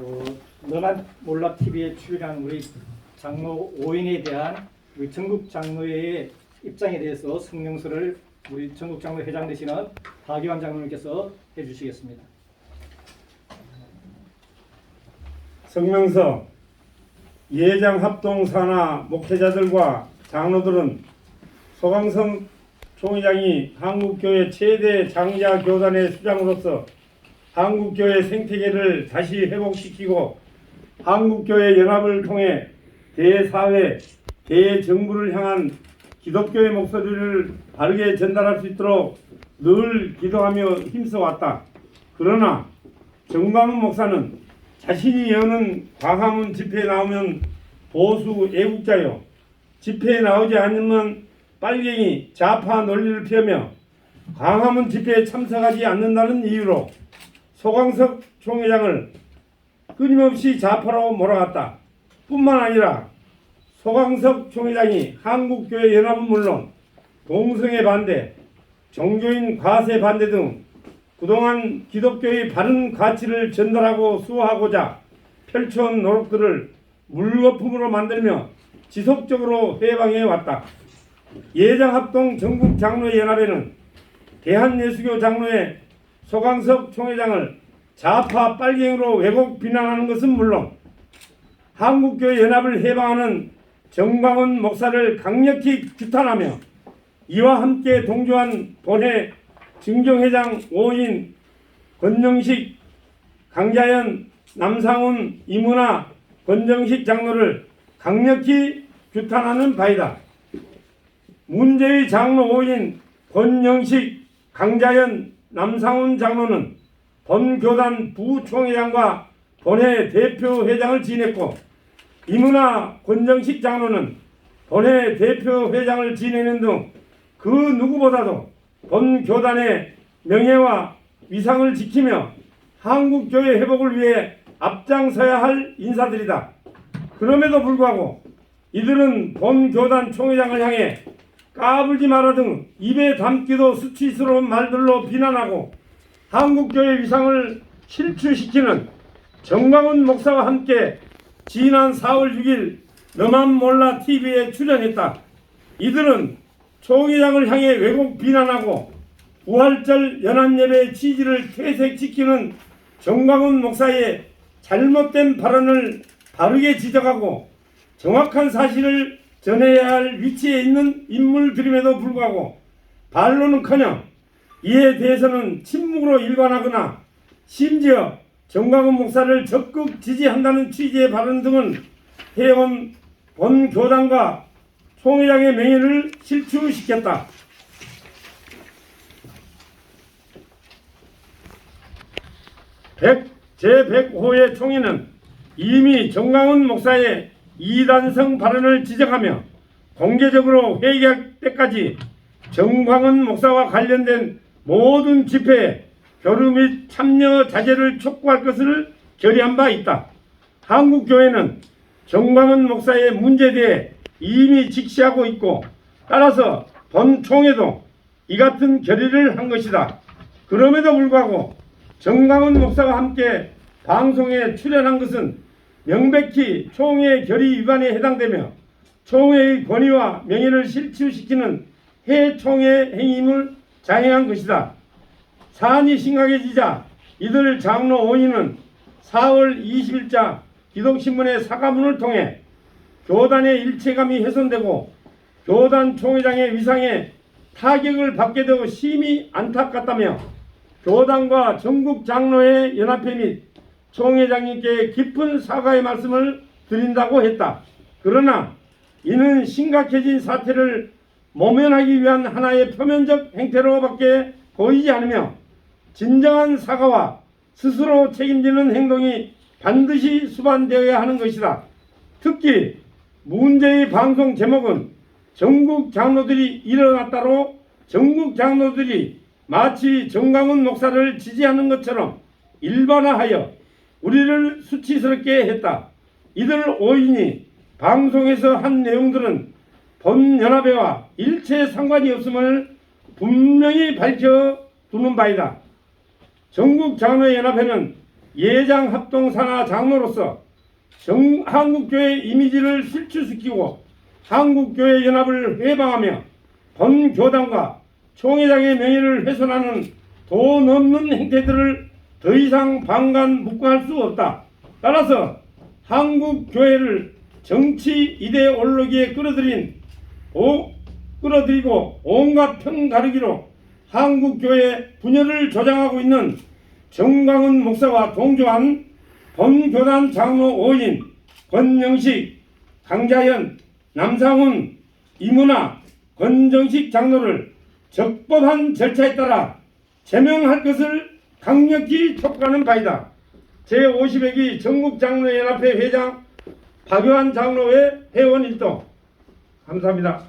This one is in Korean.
어, 너만 몰라 TV에 출연한 우리 장로 5인에 대한 우리 전국 장로회의 입장에 대해서 성명서를 우리 전국 장로 회장 되시는 박유환 장로님께서 해주시겠습니다. 성명서 예장 합동 산하 목회자들과 장로들은 소강성 총회장이 한국교회 최대 장자 교단의 수장으로서 한국교회 생태계를 다시 회복시키고 한국교회 연합을 통해 대사회, 대정부를 향한 기독교의 목소리를 바르게 전달할 수 있도록 늘 기도하며 힘써왔다. 그러나 정광훈 목사는 자신이 여는 광화문 집회에 나오면 보수 애국자요. 집회에 나오지 않으면 빨갱이 좌파 논리를 피우며 광화문 집회에 참석하지 않는다는 이유로 소광석 총회장을 끊임없이 좌파로 몰아갔다. 뿐만 아니라 소광석 총회장이 한국교회 연합은 물론 동성애 반대, 종교인 과세 반대 등 그동안 기독교의 바른 가치를 전달하고 수호하고자 펼쳐온 노력들을 물거품으로 만들며 지속적으로 해방해 왔다. 예장합동 전국장로연합회는 대한예수교 장로회 소강석 총회장을 좌파 빨갱이로 왜곡 비난하는 것은 물론 한국교회 연합을 해방하는 정광훈 목사를 강력히 규탄하며 이와 함께 동조한 본회 증정회장 5인 권정식, 강자연, 남상훈, 이문아, 권정식 장로를 강력히 규탄하는 바이다. 문제의 장로 5인 권영식, 강자연, 남상훈 장로는 본교단 부총회장과 본회 대표회장을 지냈고 이문아 권정식 장로는 본회 대표회장을 지내는 등 그 누구보다도 본 교단의 명예와 위상을 지키며 한국교회 회복을 위해 앞장서야 할 인사들이다. 그럼에도 불구하고 이들은 본 교단 총회장을 향해 까불지 마라 등 입에 담기도 수치스러운 말들로 비난하고 한국교회 위상을 실추시키는 정광훈 목사와 함께 지난 4월 6일 너만 몰라 TV에 출연했다. 이들은 총회장을 향해 왜곡 비난하고 부활절 연합예배의 취지를 퇴색시키는 정광훈 목사의 잘못된 발언을 바르게 지적하고 정확한 사실을 전해야 할 위치에 있는 인물들임에도 불구하고 반론은커녕 이에 대해서는 침묵으로 일관하거나 심지어 정광훈 목사를 적극 지지한다는 취지의 발언 등은 해온 본 교단과 총회장의 명예를 실추시켰다. 제100호의 총회는 이미 정강훈 목사의 이단성 발언을 지적하며 공개적으로 회개할 때까지 정광훈 목사와 관련된 모든 집회에 교류 및 참여 자제를 촉구할 것을 결의한 바 있다. 한국교회는 정광훈 목사의 문제에 대해 이미 직시하고 있고 따라서 본 총회도 이 같은 결의를 한 것이다. 그럼에도 불구하고 정광훈 목사와 함께 방송에 출연한 것은 명백히 총회 결의 위반에 해당되며 총회의 권위와 명예를 실추시키는 해 총회 행위임을 장애한 것이다. 사안이 심각해지자 이들 장로 5인은 4월 20일자 기독신문의 사과문을 통해 교단의 일체감이 훼손되고 교단 총회장의 위상에 타격을 받게 되어 심히 안타깝다며 교단과 전국 장로회 연합회 및 총 회장님께 깊은 사과의 말씀을 드린다고 했다. 그러나 이는 심각해진 사태를 모면하기 위한 하나의 표면적 행태로밖에 보이지 않으며 진정한 사과와 스스로 책임지는 행동이 반드시 수반되어야 하는 것이다. 특히 문제의 방송 제목은 전국 장로들이 일어났다로 전국 장로들이 마치 정강훈 목사를 지지하는 것처럼 일반화하여 우리를 수치스럽게 했다. 이들 5인이 방송에서 한 내용들은 본 연합회와 일체 상관이 없음을 분명히 밝혀두는 바이다. 전국 장로연합회는 예장 합동 산하 장로로서 정, 한국교회 이미지를 실추시키고 한국교회 연합을 회방하며 본 교단과 총회장의 명예를 훼손하는 도 넘는 행태들을 더 이상 방관 묵과할 수 없다. 따라서 한국 교회를 정치 이데올로기에 끌어들인 오, 끌어들이고 온갖 편 가르기로 한국 교회 분열을 조장하고 있는 정광훈 목사와 동조한 본교단 장로 5인 권영식, 강자현, 남상훈, 이문아, 권정식 장로를 적법한 절차에 따라 제명할 것을 강력히 촉구하는 바이다. 제50회기 전국장로연합회 회장 박요한 장로의 회원 일동 감사합니다.